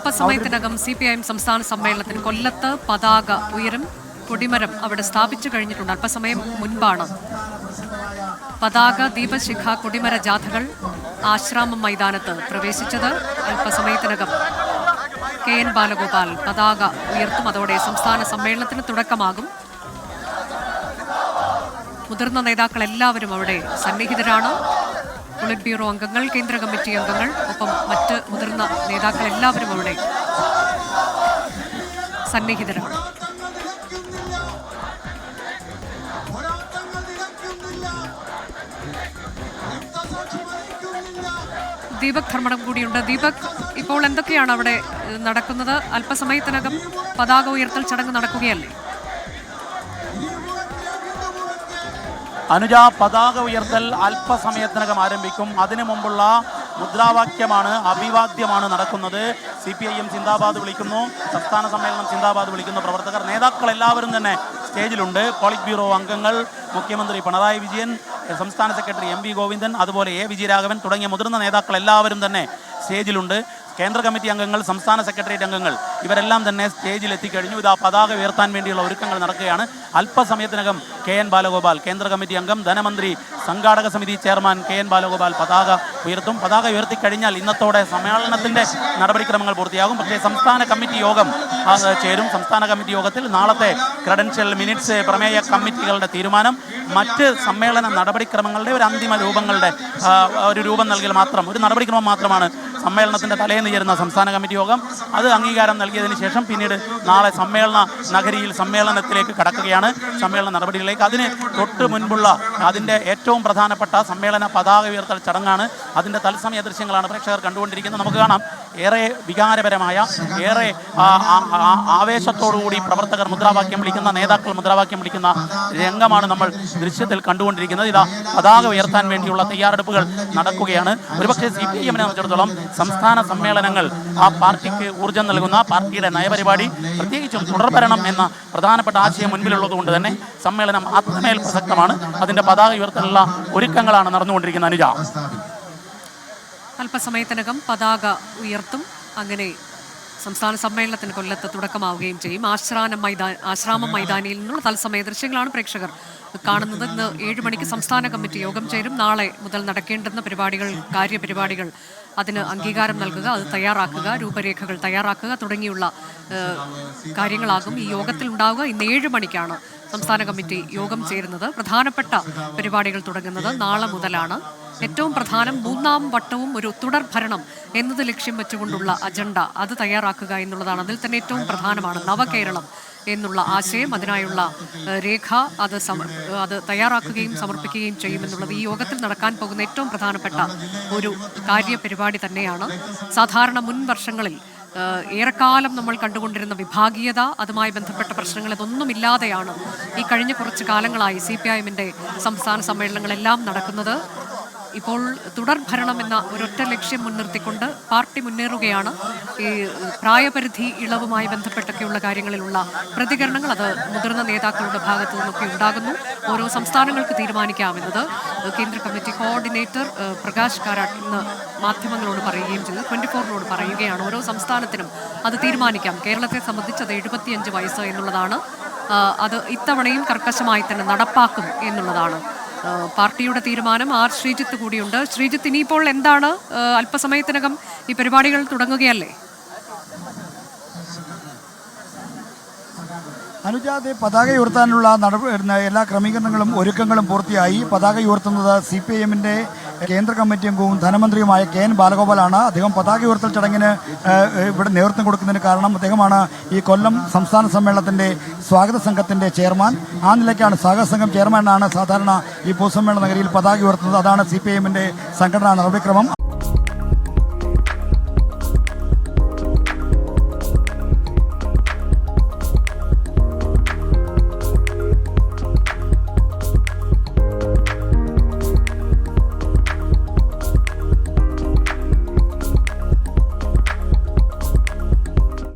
അല്പസമയത്തിനകം C P I M സംസ്ഥാന സമ്മേളനത്തിന് കൊല്ലത്ത് പതാക ഉയരും കൊടിമരം അവിടെ സ്ഥാപിച്ചു കഴിഞ്ഞിട്ടുണ്ട്. അല്പസമയം മുൻപാണ്. പതാക ദീപശിഖ കൊടിമര ജാഥകൾ ആശ്രാമം മൈതാനത്ത് പ്രവേശിച്ചത്. അല്പസമയത്തിനകം കെ എൻ ബാലഗോപാൽ പതാക ഉയർത്തും. അതോടെ സംസ്ഥാന സമ്മേളനത്തിന് തുടക്കമാകും. മുതിർന്ന നേതാക്കൾ എല്ലാവരും അവിടെ സന്നിഹിതരാണ്. പൊളിറ്റ് ബ്യൂറോ അംഗങ്ങൾ കേന്ദ്ര കമ്മിറ്റി അംഗങ്ങൾ ഒപ്പം മറ്റ് മുതിർന്ന നേതാക്കൾ എല്ലാവരും അവിടെ സന്നിഹിതരാണ്. ദീപക് ധർമ്മടം കൂടിയുണ്ട്. ദീപക് ഇപ്പോൾ എന്തൊക്കെയാണ് അവിടെ നടക്കുന്നത്? അല്പസമയത്തിനകം പതാക ഉയർത്തൽ ചടങ്ങ് നടക്കുകയല്ലേ? അനുജ പതാക ഉയർത്തൽ അല്പസമയത്തിനകം ആരംഭിക്കും. അതിനു മുമ്പുള്ള മുദ്രാവാക്യമാണ് അഭിവാദ്യമാണ് നടക്കുന്നത്. സി പി ഐ എം ചിന്താബാദ് വിളിക്കുന്നു. സംസ്ഥാന സമ്മേളനം ചിന്താബാദ് വിളിക്കുന്നു. പ്രവർത്തകർ നേതാക്കൾ എല്ലാവരും തന്നെ സ്റ്റേജിലുണ്ട്. പോളിറ്റ് ബ്യൂറോ അംഗങ്ങൾ മുഖ്യമന്ത്രി പിണറായി വിജയൻ സംസ്ഥാന സെക്രട്ടറി എം വി ഗോവിന്ദൻ അതുപോലെ എ വിജയരാഘവൻ തുടങ്ങിയ മുതിർന്ന നേതാക്കൾ എല്ലാവരും തന്നെ സ്റ്റേജിലുണ്ട്. കേന്ദ്ര കമ്മിറ്റി അംഗങ്ങൾ സംസ്ഥാന സെക്രട്ടേറിയറ്റ് അംഗങ്ങൾ ഇവരെല്ലാം തന്നെ സ്റ്റേജിൽ എത്തിക്കഴിഞ്ഞു. ഇത് ആ പതാക ഉയർത്താൻ വേണ്ടിയുള്ള ഒരുക്കങ്ങൾ നടക്കുകയാണ്. അല്പസമയത്തിനകം കെ എൻ ബാലഗോപാൽ കേന്ദ്ര കമ്മിറ്റി അംഗം ധനമന്ത്രി സംഘാടക സമിതി ചെയർമാൻ കെ എൻ ബാലഗോപാൽ പതാക ഉയർത്തും. പതാക ഉയർത്തിക്കഴിഞ്ഞാൽ ഇന്നത്തോടെ സമ്മേളനത്തിന്റെ നടപടിക്രമങ്ങൾ പൂർത്തിയാകും. പക്ഷേ സംസ്ഥാന കമ്മിറ്റി യോഗം ചേരും. സംസ്ഥാന കമ്മിറ്റി യോഗത്തിൽ നാളത്തെ ക്രെഡൻഷ്യൽ മിനിറ്റ്സ് പ്രമേയ കമ്മിറ്റികളുടെ തീരുമാനം മറ്റ് സമ്മേളന നടപടിക്രമങ്ങളുടെ ഒരു അന്തിമ രൂപങ്ങളുടെ ഒരു രൂപം നൽകൽ മാത്രം ഒരു നടപടിക്രമം മാത്രമാണ് സമ്മേളനത്തിന്റെ തലേന്ന് ചേരുന്ന സംസ്ഥാന കമ്മിറ്റി യോഗം. അത് അംഗീകാരം നൽകിയതിന് ശേഷം പിന്നീട് നാളെ സമ്മേളന നഗരിയിൽ സമ്മേളനത്തിലേക്ക് കടക്കുകയാണ്. സമ്മേളന നടപടികളിലേക്ക്. അതിന് തൊട്ട് മുൻപുള്ള അതിന്റെ ഏറ്റവും പ്രധാനപ്പെട്ട സമ്മേളന പതാക ഉയർത്തൽ ചടങ്ങാണ്. അതിന്റെ തത്സമയ ദൃശ്യങ്ങളാണ് പ്രേക്ഷകർ കണ്ടുകൊണ്ടിരിക്കുന്നത്. നമുക്ക് കാണാം. ഏറെ വികാരപരമായ ഏറെ ആവേശത്തോടുകൂടി പ്രവർത്തകർ മുദ്രാവാക്യം വിളിക്കുന്ന നേതാക്കൾ മുദ്രാവാക്യം വിളിക്കുന്ന രംഗമാണ് നമ്മൾ ദൃശ്യത്തിൽ കണ്ടുകൊണ്ടിരിക്കുന്നത്. ഇതാ പതാക ഉയർത്താൻ വേണ്ടിയുള്ള തയ്യാറെടുപ്പുകൾ നടക്കുകയാണ്. ഒരുപക്ഷെ സി പി എമ്മിനെ സംബന്ധിച്ചിടത്തോളം സംസ്ഥാന സമ്മേളനങ്ങൾ ആ പാർട്ടിക്ക് ഊർജം നൽകുന്ന പാർട്ടിയുടെ നയപരിപാടി പ്രത്യേകിച്ചും തുടർഭരണം എന്ന പ്രധാനപ്പെട്ട ആശയം മുൻപിലുള്ളതുകൊണ്ട് തന്നെ സമ്മേളനം അത്രമേൽ പ്രസക്തമാണ്. അതിന്റെ പതാക ഉയർത്തലുള്ള ഒരുക്കങ്ങളാണ് നടന്നുകൊണ്ടിരിക്കുന്നത് അനുജ. അല്പസമയത്തിനകം പതാക ഉയർത്തും. അങ്ങനെ സംസ്ഥാന സമ്മേളനത്തിന് കൊല്ലത്ത് തുടക്കമാവുകയും ചെയ്യും. ആശ്രാന മൈതാൻ ആശ്രാമം മൈതാനിയിൽ നിന്നുള്ള തത്സമയ ദൃശ്യങ്ങളാണ് പ്രേക്ഷകർ കാണുന്നത്. ഇന്ന് ഏഴ് മണിക്ക് സംസ്ഥാന കമ്മിറ്റി യോഗം ചേരും. നാളെ മുതൽ നടക്കേണ്ടുന്ന പരിപാടികൾ കാര്യപരിപാടികൾ അതിന് അംഗീകാരം നൽകുക അത് തയ്യാറാക്കുക രൂപരേഖകൾ തയ്യാറാക്കുക തുടങ്ങിയുള്ള കാര്യങ്ങളാകും ഈ യോഗത്തിൽ ഉണ്ടാവുക ഇന്ന് ഏഴ് മണിക്കാണ് സംസ്ഥാന കമ്മിറ്റി യോഗം ചേരുന്നത് പ്രധാനപ്പെട്ട പരിപാടികൾ തുടങ്ങുന്നത് നാളെ മുതലാണ്. ഏറ്റവും പ്രധാനം മൂന്നാം വട്ടവും ഒരു തുടർ ഭരണം എന്നത് ലക്ഷ്യം വെച്ചുകൊണ്ടുള്ള അജണ്ട അത് തയ്യാറാക്കുക എന്നുള്ളതാണ്. അതിൽ തന്നെ ഏറ്റവും പ്രധാനമാണ് നവകേരളം എന്നുള്ള ആശയം. അതിനായുള്ള രേഖ അത് അത് തയ്യാറാക്കുകയും സമർപ്പിക്കുകയും ചെയ്യുമെന്നുള്ളത് ഈ യോഗത്തിൽ നടക്കാൻ പോകുന്ന ഏറ്റവും പ്രധാനപ്പെട്ട ഒരു കാര്യപരിപാടി തന്നെയാണ്. സാധാരണ മുൻ വർഷങ്ങളിൽ ഏറെക്കാലം നമ്മൾ കണ്ടുകൊണ്ടിരുന്ന വിഭാഗീയത അതുമായി ബന്ധപ്പെട്ട പ്രശ്നങ്ങൾ ഇതൊന്നുമില്ലാതെയാണ് ഈ കഴിഞ്ഞ കുറച്ച് കാലങ്ങളായി സി പി ഐ എമ്മിന്റെ സംസ്ഥാന സമ്മേളനങ്ങളെല്ലാം നടക്കുന്നത്. ഇപ്പോൾ തുടർ ഭരണം എന്ന ഒരൊറ്റ ലക്ഷ്യം മുൻനിർത്തിക്കൊണ്ട് പാർട്ടി മുന്നേറുകയാണ്. ഈ പ്രായപരിധി ഇളവുമായി ബന്ധപ്പെട്ടൊക്കെയുള്ള കാര്യങ്ങളിലുള്ള പ്രതികരണങ്ങൾ അത് മുതിർന്ന നേതാക്കളുടെ ഭാഗത്തു നിന്നൊക്കെ ഉണ്ടാകുന്നു. ഓരോ സംസ്ഥാനങ്ങൾക്ക് തീരുമാനിക്കാമെന്നത് കേന്ദ്ര കമ്മിറ്റി കോർഡിനേറ്റർ പ്രകാശ് കാരാട്ട് ഇന്ന് മാധ്യമങ്ങളോട് പറയുകയും ചെയ്തു. ട്വന്റി ഫോറിനോട് പറയുകയാണ് ഓരോ സംസ്ഥാനത്തിനും അത് തീരുമാനിക്കാം. കേരളത്തെ സംബന്ധിച്ച് അത് എഴുപത്തിയഞ്ച് വയസ്സ് എന്നുള്ളതാണ്. അത് ഇത്തവണയും കർക്കശമായി തന്നെ നടപ്പാക്കും എന്നുള്ളതാണ്. പാർട്ടിയുടെ തീരുമാനം ആർ ശ്രീജിത്ത് കൂടിയുണ്ട്. ശ്രീജിത്ത് ഇനിയിപ്പോൾ എന്താണ് അല്പസമയത്തിനകം ഈ പരിപാടികൾ തുടങ്ങുകയല്ലേ? അനുജാതെ പതാക ഉയർത്താനുള്ള നടപടി എല്ലാ ക്രമീകരണങ്ങളും ഒരുക്കങ്ങളും പൂർത്തിയായി. പതാക ഉയർത്തുന്നത് സി പി ഐ എമ്മിന്റെ കേന്ദ്ര കമ്മിറ്റി അംഗവും ധനമന്ത്രിയുമായ കെ എൻ ബാലഗോപാലാണ് അദ്ദേഹം പതാക ഉയർത്തൽ ചടങ്ങിന് ഇവിടെ നേതൃത്വം കൊടുക്കുന്നതിന് കാരണം. അദ്ദേഹമാണ് ഈ കൊല്ലം സംസ്ഥാന സമ്മേളനത്തിന്റെ സ്വാഗത സംഘത്തിന്റെ ചെയർമാൻ. ആ നിലയ്ക്കാണ് സ്വാഗത സംഘം ചെയർമാനാണ് സാധാരണ ഈ പൊതുസമ്മേളന നഗരിയിൽ പതാക ഉയർത്തുന്നത്. അതാണ് സി പി ഐ എമ്മിന്റെ സംഘടനാ നടപടിക്രമം